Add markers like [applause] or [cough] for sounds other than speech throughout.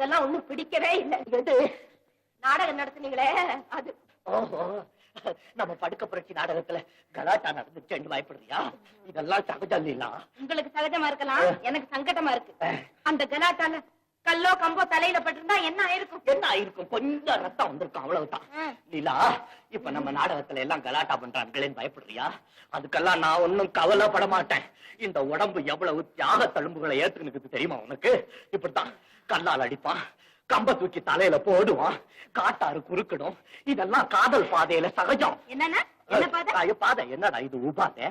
இதெல்லாம் ஒண்ணும் பிடிக்கவே இல்லை. எது நாடகம் நடத்துனீங்களே அது. ஓஹோ. நம்ம படுக்க புரட்சி நாடகத்துல கலாட்டா நடந்துச்சு பயப்படுறியா இதெல்லாம் சகஜம் இல்ல உங்களுக்கு சகஜமா இருக்கலாம். எனக்கு சங்கடமா இருக்கு. அந்த கலாட்டால கல்லோ கம்போ தலையில பட்டிருந்தா என்ன ஆயிருக்கும்? என்ன ஆயிருக்கும்? கொஞ்சம் ரத்தம் வந்திருக்கும் அவ்வளவுதான். லீலா இப்ப நம்ம நாடகத்துல எல்லாம் கலாட்டா பண்றாங்களேன்னு பயப்படுறியா? அதுக்கெல்லாம் நான் ஒண்ணும் கவலைப்பட மாட்டேன். இந்த உடம்பு எவ்வளவு தியாக தழும்புகளை ஏத்துனுக்குது தெரியுமா உனக்கு? இப்படித்தான். கல்லால் அடிப்பான் கம்ப தூக்கி தலையில போடுவான் காட்டாறு குறுக்கிடும். இதெல்லாம் காதல் பாதையில சகஜம். என்னன்னா என்ன பாதை? என்னடா இது? உபாதை?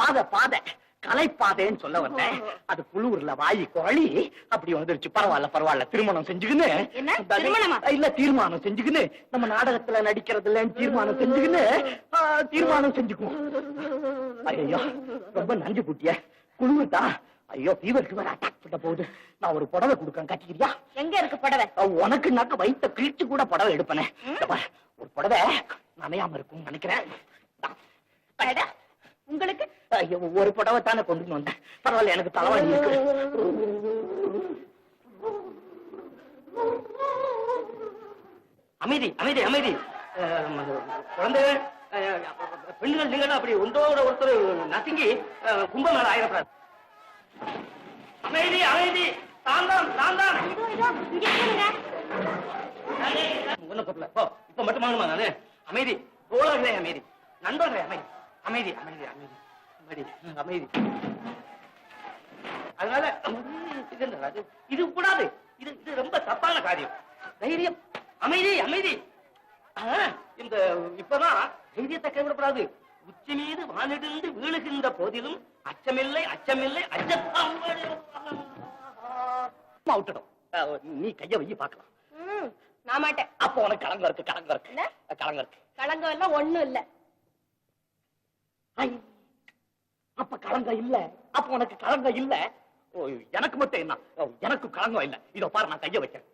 பாதை பாதை. கலைப்பாதைன்னு சொல்ல வந்தேன். அது குளூர்ல வாயி குழி அப்படி வந்துருச்சு. பரவாயில்ல பரவாயில்ல திருமணம் செஞ்சுக்கின்னு? இல்ல தீர்மானம் செஞ்சுக்கின்னு. நம்ம நாடகத்துல நடிக்கிறது இல்லைன்னு தீர்மானம் செஞ்சுக்கின்னு தீர்மானம் செஞ்சுக்குவோம். ஐயோ ரொம்ப நஞ்சு குட்டிய. குளிர்தா ஐயோ ஃபீவர் ஃபீவர் அட்டாக் பண்ண போகுது. நான் ஒரு புடவை கொடுக்கறேன் கட்டிக்கிறியா? எங்க இருக்கு புடவை? உனக்கு நாக்க வயித்த கிழிச்சு கூட புடவை எடுப்பனே. ஒரு புடவை நனையாம இருக்கும் நினைக்கிறேன். உங்களுக்கு? ஒரு புடவை தானே கொண்டு வந்தேன். பரவாயில்ல எனக்கு இருக்கு. அமைதி அமைதி அமைதி. குழந்தைகள் பெண்கள் நீங்கள் அப்படி ஒன்றோட ஒருத்தர் நசுங்கி அஹ், கும்பமேள ஆயிரப்படாது அமைதி அமைதி. உன்னை கூப்பிடல. போ இப்ப மட்டும் வாங்கணுமா நானு. அமைதி தோழர்களே அமைதி. நண்பர்களே அமைதி. அமைதி அமைதி அமைதி. அமைதி அமைதி. அதனால இது என்ன, அது- இது கூடாது. இது இது ரொம்ப தப்பான காரியம். தைரியம். அமைதி அமைதி. இந்த இப்பதான் தைரியத்தை கைவிடப்படாது உச்சி மீது வானிடிந்து வீழுகின்ற போதிலும் அச்சமில்லை அச்சமில்லை அச்சத்தான் விட்டுடும் நீ கைய வை பார்க்கலாம். ம், நான் மாட்டேன். அப்போ உனக்கு கலங்க இருக்கு கலங்க இருக்கு? கலங்க இருக்கு. களங்கம் எல்லாம் ஒண்ணும் இல்ல. அப்ப கலங்க இல்ல. அப்ப உனக்கு கலங்க இல்ல. எனக்கு மட்டும் என்ன? எனக்கு கலங்கம் இல்ல. இதோ பாரு நான் கைய வைக்கிறேன்.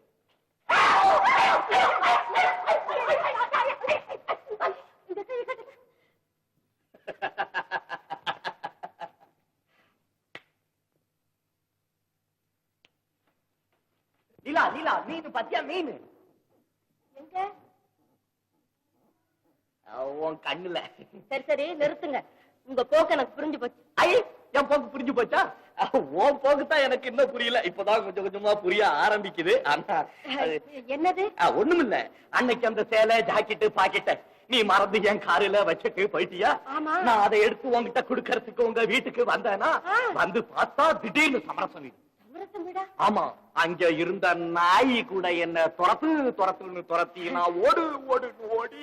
லீலா லீலா மீன் பாத்தியா? மீன். உன் கண்ணுல. சரி சரி நிறுத்துங்க. உங்க போக்கு எனக்கு புரிஞ்சு போச்சு. ஐ என் போக்கு புரிஞ்சு போச்சா? உன் போக்கு தான் எனக்கு இன்னும் புரியல. இப்பதான் கொஞ்சம் கொஞ்சமா புரிய ஆரம்பிக்குது. ஆனா என்னது? ஆ, ஒண்ணுமில்ல. அன்னைக்கு அந்த சேலை ஜாக்கெட்டு பாக்கெட்ட நீ மறந்து என் காருல வச்சுட்டு போயிட்டியா. நான் அதை எடுத்து உன்கிட்ட குடுக்கறதுக்கு உங்க வீட்டுக்கு வந்தேனா. வந்து பார்த்தா திடீர்னு சமரசம் வீடு. ஆமா அங்க இருந்த நாய் கூட என்ன துரத்து துரத்துன்னு துரத்தி நான் ஓடு ஓடுன்னு ஓடி.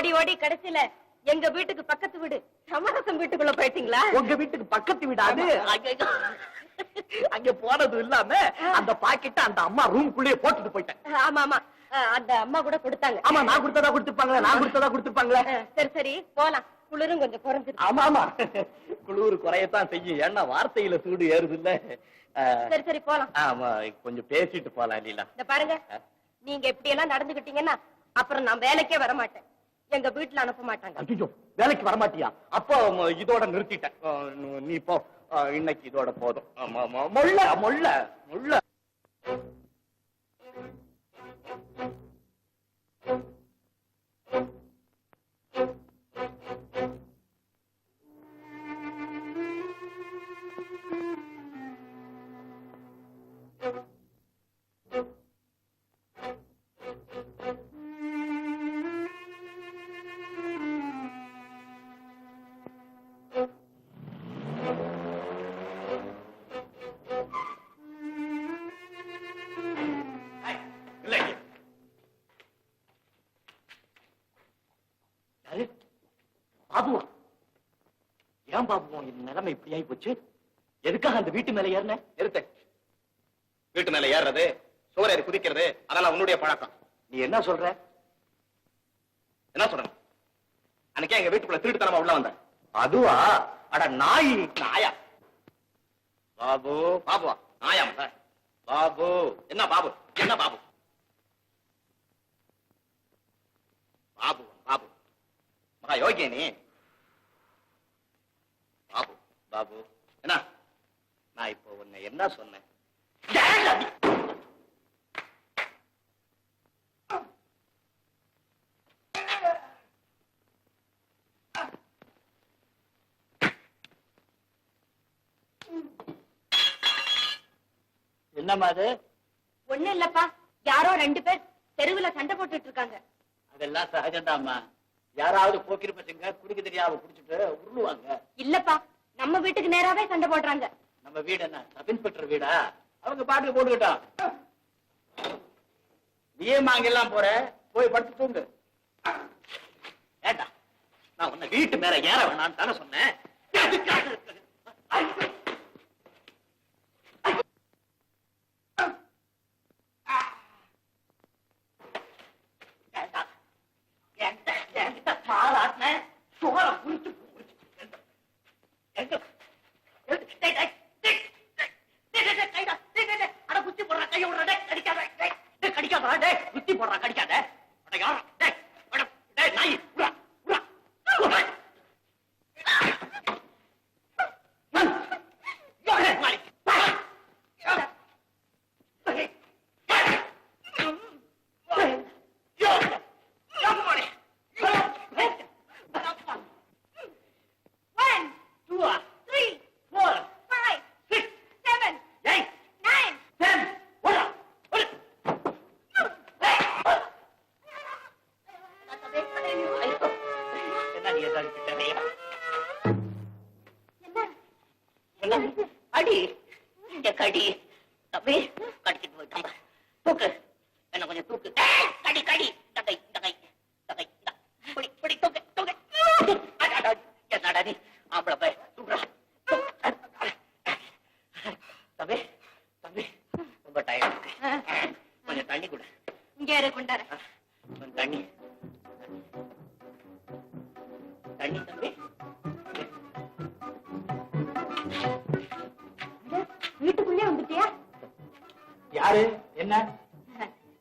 ஓடி ஓடி கடைசியில எங்க வீட்டுக்கு பக்கத்து வீடு சமரசம் வீட்டுக்குள்ள போயிட்டீங்களா? உங்க வீட்டுக்கு பக்கத்து வீடாது அங்க அங்க போனது இல்லாம அந்த பாக்கெட்ட அந்த அம்மா ரூம்குள்ளேயே போட்டுட்டு போயிட்டேன். ஆமா ஆமா. அந்த அம்மா கூட கொடுத்தாங்க. ஆமா நான் கொடுத்ததா கொடுத்துருப்பாங்களே நான் கொடுத்ததா கொடுத்துருப்பாங்களே அஹ், சரி சரி. போலாம். குளிரும் கொஞ்சம் குறைஞ்சிருக்கு ஆமா ஆமா. குளிர் குறையத்தான் செய்யும். ஏன்னா வார்த்தையில சூடு ஏறுது இல்ல சரி சரி போலாம். ஆமா கொஞ்சம் பேசிட்டு போலாம் லீலா. இந்த பாருங்க நீங்க இப்படி எல்லாம் நடந்துகிட்டீங்கன்னா அப்புறம் நான் வேலைக்கே வர மாட்டேன் எங்க வீட்டுல அனுப்ப மாட்டாங்க. ஐயோ வேலைக்கு வரமாட்டியா அப்போ இதோட நிறுத்திட்டேன். நீ போ. இன்னைக்கு இதோட போதும். ஆமா ஆமா மொள்ள பாபுவா ஏன் பாபுவா இந்த நிலைமை இப்படி ஆகி போச்சு? எதுக்காக அந்த வீட்டு மேல ஏறின? நிறுத்து. வீட்டு மேல ஏறுறது சோறேறி குதிக்கிறது அதெல்லாம் உன்னுடைய பழக்கம். நீ என்ன சொல்ற? என்ன சொல்றேன் அன்னைக்கே எங்க வீட்டுக்குள்ள திருட்டுத்தனமா உள்ள வந்த அதுவா? அட நாய் நாயா. பாபு பாபுவா? நாயா பாபு என்ன பாபு? என்ன பாபு? பாபு பாபு. மகா யோகிய நீ? பாபு என்ன? நான் இப்போ உன்னை என்ன சொன்னேன்? என்னம்மா அது? ஒண்ணு இல்லப்பா. யாரோ ரெண்டு பேர் தெருவுல சண்டை போட்டுட்டு இருக்காங்க. அதெல்லாம் சகஜம்டாமா யாராவது போக்கிருப்பட்டுங்க குடிக்க குடிச்சிட்டு உருளுவாங்க. இல்லப்பா. நம்ம வீட்டுக்கு நேராவே சண்டை போடுறாங்க. நம்ம வீடு என்ன? சப் இன்ஸ்பெக்டர் வீடா? அவங்க பாட்டுக்கு போட்டுக்கிட்டோம். நீயே மாங்கெல்லாம் போற? போய் படுத்து தூங்கு. ஏண்டா? நான் உன்னை வீட்டு மேல ஏற வேணாம்னு தானே சொன்னேன். கடி தம்பி கடிச்சிட்டு போயிட்டாங்க தூக்கு. என்ன கொஞ்சம் தூக்கு. கடி கடி தகை தகை தகை. பிடி பிடி தூக்கு தூக்கு. என்னடா நீ? ஆம்பளை போய் தூக்குறா தூக்கு. தம்பி தம்பி ரொம்ப டயர்ட் இருக்கு. கொஞ்சம் தண்ணி கொடு. இங்க இரு கொண்டாரு கொஞ்சம் தண்ணி. தண்ணி தம்பி. யாரு? என்ன?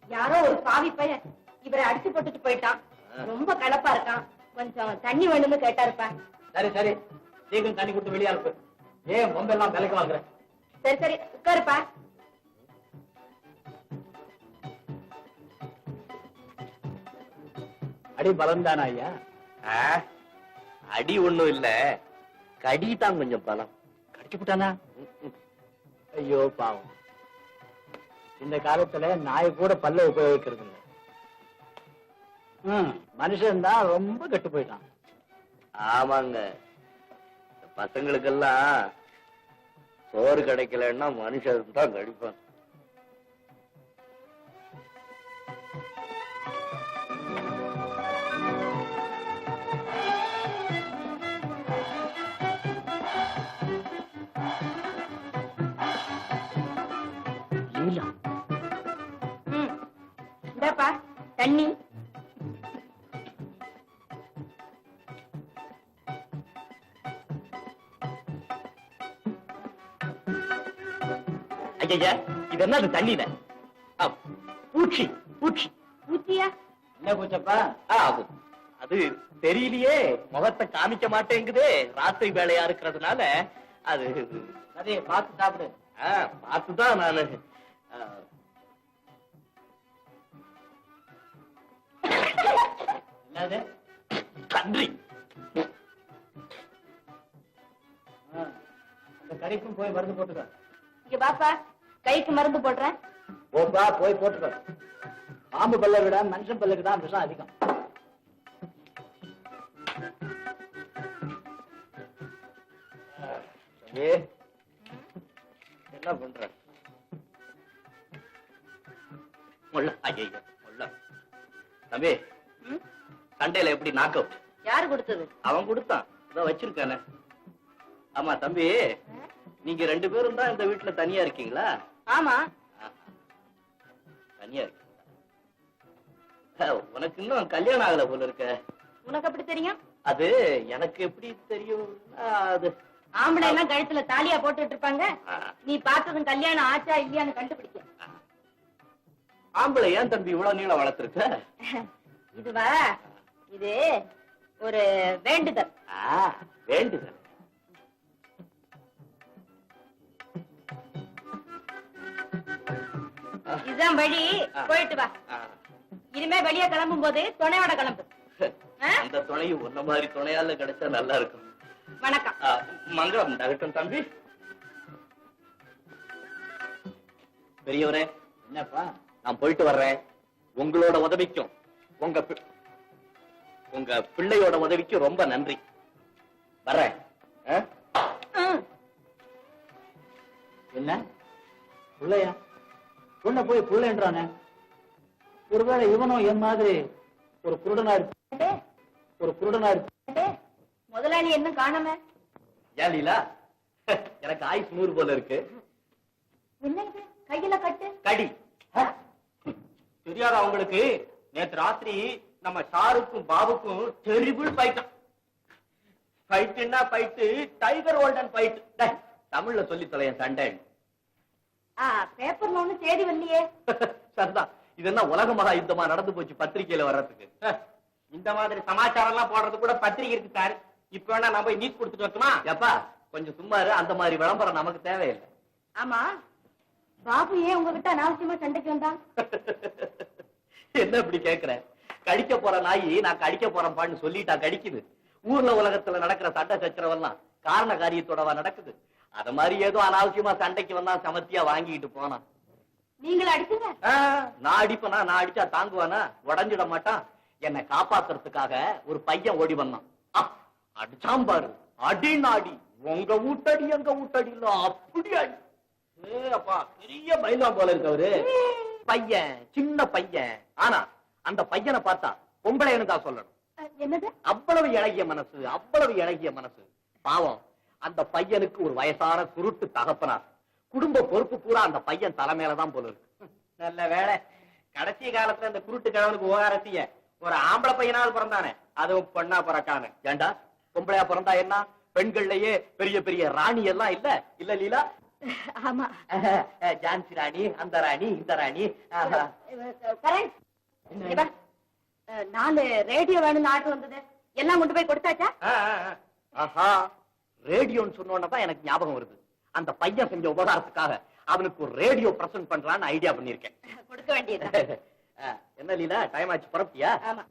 யாரோ ஒரு பாவி பையன். இவரை அடிச்சு போட்டுட்டு போயிட்டான். ரொம்ப கலப்பா இருக்கான். கொஞ்சம் தண்ணி வேணும்னு கேட்டாருப்பா சரி சரி. சீக்கிரம் தண்ணி கொடுத்து வெளியே அனுப்பு. ஏன் பொம்பெல்லாம் விலைக்கு வாங்குற? சரி சரி. உட்காருப்பா. அடி பலம் தானா ஐயா அடி ஒண்ணும் இல்ல. கடி தான் கொஞ்சம் பலம். கடிச்சு விட்டானா ஐயோ பாவம். இந்த காலத்துல நாய் கூட பல்ல உபயோகிக்கிறது இல்ல ம், மனுஷன் தான் ரொம்ப கெட்டு போயிட்டான். ஆமாங்க. பசங்களுக்கெல்லாம் சோறு கிடைக்கலன்னா மனுஷன் தான் கடிப்பான். தண்ணி. ஐயா இது என்ன அது தண்ணியில? ஆ, பூச்சி பூச்சி. ஊத்தியா என்ன பூச்சப்பா? அது அது தெரியலையே முகத்தை காமிக்க மாட்டேங்குதே ராத்திரி வேலையா இருக்கிறதுனால. அது அதே பார்த்து சாப்பிடு. பார்த்துதான் நானு. என்னது? கன்றி அந்த கறிக்கும் போய் மருந்து போட்டுக்க. இங்க பாப்பா கைக்கு மருந்து போடுறேன். போப்பா போய் போட்டுக்க. பாம்பு பல்லை விட மனுஷன் பல்லுக்கு தான் விஷம் அதிகம். என்ன பண்ற? முள்ள ஐயோ முள்ள தம்பி? சண்டையில எப்படி நாக் அவுட் யாரு கொடுத்தது? அவன் கொடுத்தான். இதோ வச்சிருக்கானே. ஆமா தம்பி நீங்க ரெண்டு பேரும் தான் இந்த வீட்டுல தனியா இருக்கீங்களா? ஆமா. தனியா இருக்கீங்களா? அஹ், உனக்கு இன்னும் கல்யாணம் ஆகல போல இருக்க. உனக்கு எப்படி தெரியும்? அது எனக்கு எப்படி தெரியும் அது. ஆம்பளை எல்லாம் கழுத்துல தாலியா போட்டுட்டு இருப்பாங்க. நீ பார்த்ததும் கல்யாணம் ஆச்சா இல்லையான்னு கண்டுபிடிக்க ஆம்பளை ஏன் தம்பி இவ்வளவு நீளம் வளர்த்திருக்க? இதுவா? இது ஒரு வேண்டுதல். வேண்டுதல். இதுதான் வழி. போயிட்டு வா. இனிமே வெளியே கிளம்பும் போது துணையோட கிளம்பு? [laughs] அந்த துணையும் உன்ன மாதிரி துணையால கிடைச்சா நல்லா இருக்கும். வணக்கம். மங்களம் நகட்டும் தம்பி. பெரியவரே என்னப்பா? நான் போயிட்டு வர்றேன். உங்களோட உதவிக்கும். உங்க உங்க பிள்ளையோட உதவிக்கும் ரொம்ப நன்றி. வர்றேன். என்ன? புள்ளையா? பொண்ணை போய் புள்ளைன்றானே? ஒருவேளை இவனும் என் மாதிரி ஒரு குருடனா இருக்கு ஒரு குருடனா இருக்கு முதலாளி என்ன காணாம? ஏன் லீலா? எனக்கு ஆயுஸ் நூறு போல இருக்கு. என்ன இது கையில கட்டு? கடி. தெரியாதா உங்களுக்கு? நேத்து ராத்திரி நம்ம ஷாருக்கும் பாபுக்கும் டெரிபிள் ஃபைட்டான் ஃபைட்டுன்னா ஃபைட்டு டைகர் ஓல்டன் ஃபைட் டேய், தமிழ்ல சொல்லி தொலையன் சண்டை. ஆ பேப்பர்ல ஒண்ணு செய்தி வரலையே. [laughs] சரிதான் இது என்ன உலக மகா யுத்தமா நடந்து போச்சு பத்திரிக்கையில வர்றதுக்கு? இந்த மாதிரி சமாச்சாரம் எல்லாம் போடுறது கூட பத்திரிகை இருக்கு சார். இப்ப வேணா நான் போய் நியூஸ் கொடுத்துட்டு வரட்டுமா? ஏப்பா கொஞ்சம் சும்மா இரு அந்த மாதிரி விளம்பரம் நமக்கு தேவையில்லை. ஆமா பாபு ஏன் உங்ககிட்ட அனாவசியமா சண்டைக்கு வந்தான்? [laughs] என்ன இப்படி கேக்குற? கடிக்க போற நாயி நான் கடிக்க போறேன் பான்னு சொல்லிட்டா கடிக்குது. ஊர்ல உலகத்துல நடக்கிற சண்டை சச்சரவெல்லாம் காரண காரியத்தோடவா நடக்குது. அத மாதிரி ஏதோ அனாவசியமா சண்டைக்கு வந்தா சமத்தியா வாங்கிட்டு போனான் நீங்களும் அடிச்சுங்க. நான் அடிப்பனா? நான் அடிச்சா தாங்குவானா? உடஞ்சிட மாட்டான். என்னை காப்பாத்துறதுக்காக ஒரு பையன் ஓடி வந்தான். ஆ, அடிச்சாம் பாரு அடி நாடி. உங்க வீட்டடி எங்க வீட்டடி இல்ல அப்படி அடி. அப்பா பெரிய பயந்தான் போல இருக்கு அவரு பையன் சின்ன பையன். ஆனா அந்த பையனை பார்த்தா பொம்பளைன்னு தான் சொல்லணும்? என்னது? அவ்வளவு இழகிய மனசு அவ்வளவு இழகிய மனசு. பாவம் அந்த பையனுக்கு ஒரு வயசான குருட்டு தகப்பனார். குடும்ப பொறுப்பு பூரா அந்த பையன் தலைமையிலதான் போல இருக்கு. நல்ல வேலை. கடைசி காலத்துல இந்த குருட்டு கிழவனுக்கு ஓரத்திய ஒரு ஆம்பளை பையனாவது பிறந்தானே அதுவும் பொண்ணா பிறக்கானு ஏண்டா? பொம்பளையா பிறந்தா என்ன? பெண்கள்லயே பெரிய பெரிய ராணி எல்லாம் இல்ல? இல்ல லீலா? ஆமா. ஜான்சி ராணி அந்த ராணி இந்த ராணி. நாலு ரேடியோ வேணும்னு ஆர்டர் வந்தது. எல்லாம் கொண்டு போய் கொடுத்தாச்சா? ஆஹா ரேடியோன்னு சொன்னோன்னு தான் எனக்கு ஞாபகம் வருது. அந்த பையன் செஞ்ச உபகாரத்துக்காக அவனுக்கு ஒரு ரேடியோ பிரசன்ட் பண்றான்னு ஐடியா பண்ணிருக்கேன் கொடுக்க வேண்டியது [laughs] என்ன லீலா டைம் ஆச்சு புறப்பட்டியா? ஆமா.